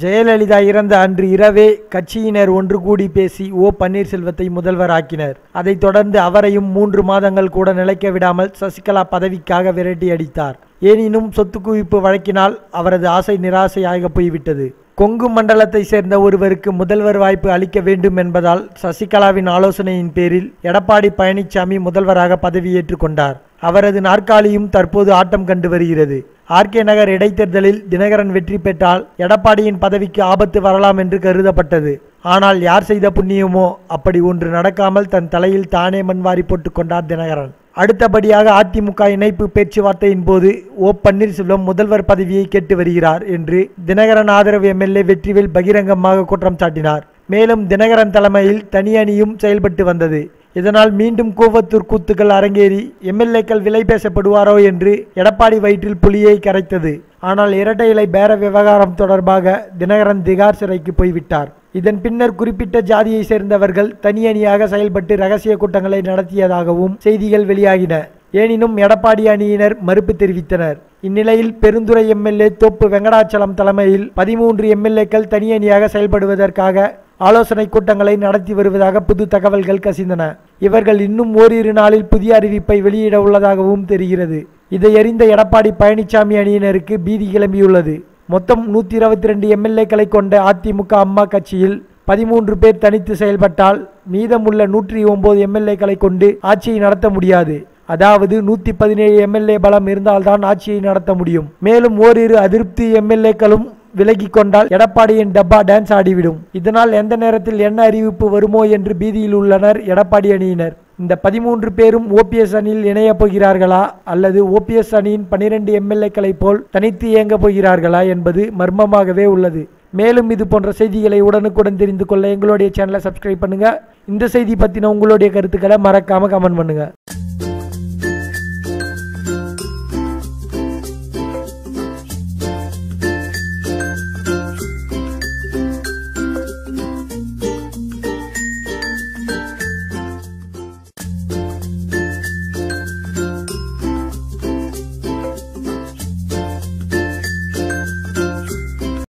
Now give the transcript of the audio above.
ஜெயலலிதா இறந்த அன்று இரவே கட்சியினர் ஒன்று கூடி பேசி ஓ பன்னீர்செல்வத்தை முதல்வர் ஆக்கினர் அதைத் தொடர்ந்து அவரையும் மூன்று மாதங்கள் கூட நிலைக்க விடாமல் சசிகலா பதவிக்காக விரட்டி அடித்தார். எனினும் சொத்து குவிப்பு வழக்கினால் அவரது ஆசை நிராசையாக போய்விட்டது. கொங்கு மண்டலத்தை சேர்ந்த ஒருவருக்கு முதல்வர் வாய்ப்பு அளிக்க வேண்டும் என்பதால் சசிகலாவின் ஆலோசனையின் பேரில் எடப்பாடி பழனிசாமி முதல்வராக பதவியேற்றுக் கொண்டார். அவரது நாற்காலியும் தற்போது ஆட்டம் கண்டு வருகிறது. ஆர்கே நகர் இடைத்தேர்தலில் தினகரன் வெற்றி பெற்றால் எடப்பாடியின் பதவிக்கு ஆபத்து வரலாம் என்று கருதப்பட்டது. ஆனால் யார் செய்த புண்ணியமோ அப்படி ஒன்று நடக்காமல் தன் தலையில் தானே மண்வாரி போட்டுக் கொண்டார் தினகரன். அடுத்தபடியாக அதிமுக இணைப்பு பேச்சுவார்த்தையின் போது ஓ பன்னீர்செல்வம் முதல்வர் பதவியை கேட்டு வருகிறார் என்று தினகரன் ஆதரவு எம்எல்ஏ வெற்றிவேல் பகிரங்கமாக குற்றம் சாட்டினார். மேலும் தினகரன் தலைமையில் தனி அணியும் செயல்பட்டு வந்தது. இதனால் மீண்டும் கூவத்தூர் கூத்துக்கள் அரங்கேறி எம்எல்ஏக்கள் விலை பேசப்படுவாரோ என்று எடப்பாடி வயிற்றில் புலியை கரைத்தது. ஆனால் இரட்டை இலை பேர விவகாரம் தொடர்பாக தினகரன் திகார் சிறைக்கு போய்விட்டார். இதன் பின்னர் குறிப்பிட்ட ஜாதியை சேர்ந்தவர்கள் தனி அணியாக செயல்பட்டு ரகசிய கூட்டங்களை நடத்தியதாகவும் செய்திகள் வெளியாகின. எனினும் எடப்பாடி அணியினர் மறுப்பு தெரிவித்தனர். இந்நிலையில் பெருந்துறை எம்எல்ஏ தோப்பு வெங்கடாச்சலம் தலைமையில் பதிமூன்று எம்எல்ஏக்கள் தனி அணியாக செயல்படுவதற்காக ஆலோசனை கூட்டங்களை நடத்தி வருவதாக புது தகவல்கள் கசிந்தன. இவர்கள் இன்னும் ஓரிரு நாளில் புதிய அறிவிப்பை வெளியிட உள்ளதாகவும் தெரிகிறது. இதை அறிந்த எடப்பாடி பழனிசாமி அணியினருக்கு பீதி கிளம்பியுள்ளது. மொத்தம் நூற்றி இருபத்தி ரெண்டு எம்எல்ஏக்களை கொண்ட அதிமுக அம்மா கட்சியில் பதிமூன்று பேர் தனித்து செயல்பட்டால் மீதமுள்ள நூற்றி ஒன்பது எம்எல்ஏக்களை கொண்டு ஆட்சியை நடத்த முடியாது. அதாவது நூற்றி பதினேழு எம்எல்ஏ பலம் இருந்தால்தான் ஆட்சியை நடத்த முடியும். மேலும் ஓரிரு அதிருப்தி எம்எல்ஏக்களும் விலகி கொண்டால் எடப்பாடியின் டப்பா டான்ஸ் ஆடிவிடும். இதனால் எந்த நேரத்தில் என்ன அறிவிப்பு வருமோ என்று பீதியில் உள்ளனர் எடப்பாடி அணியினர். இந்த பதிமூன்று பேரும் ஓபிஎஸ் அணியில் இணையப் போகிறார்களா? அல்லது ஓபிஎஸ் அணியின் பனிரெண்டு எம்எல்ஏக்களைப் போல் தனித்து இயங்கப் போகிறார்களா என்பது மர்மமாகவே உள்ளது. மேலும் இது போன்ற செய்திகளை உடனுக்குடன் தெரிந்து கொள்ள எங்களுடைய சேனலை சப்ஸ்கிரைப் பண்ணுங்கள் இந்த செய்தி பற்றின உங்களுடைய கருத்துக்களை மறக்காமல் கமெண்ட் பண்ணுங்கள்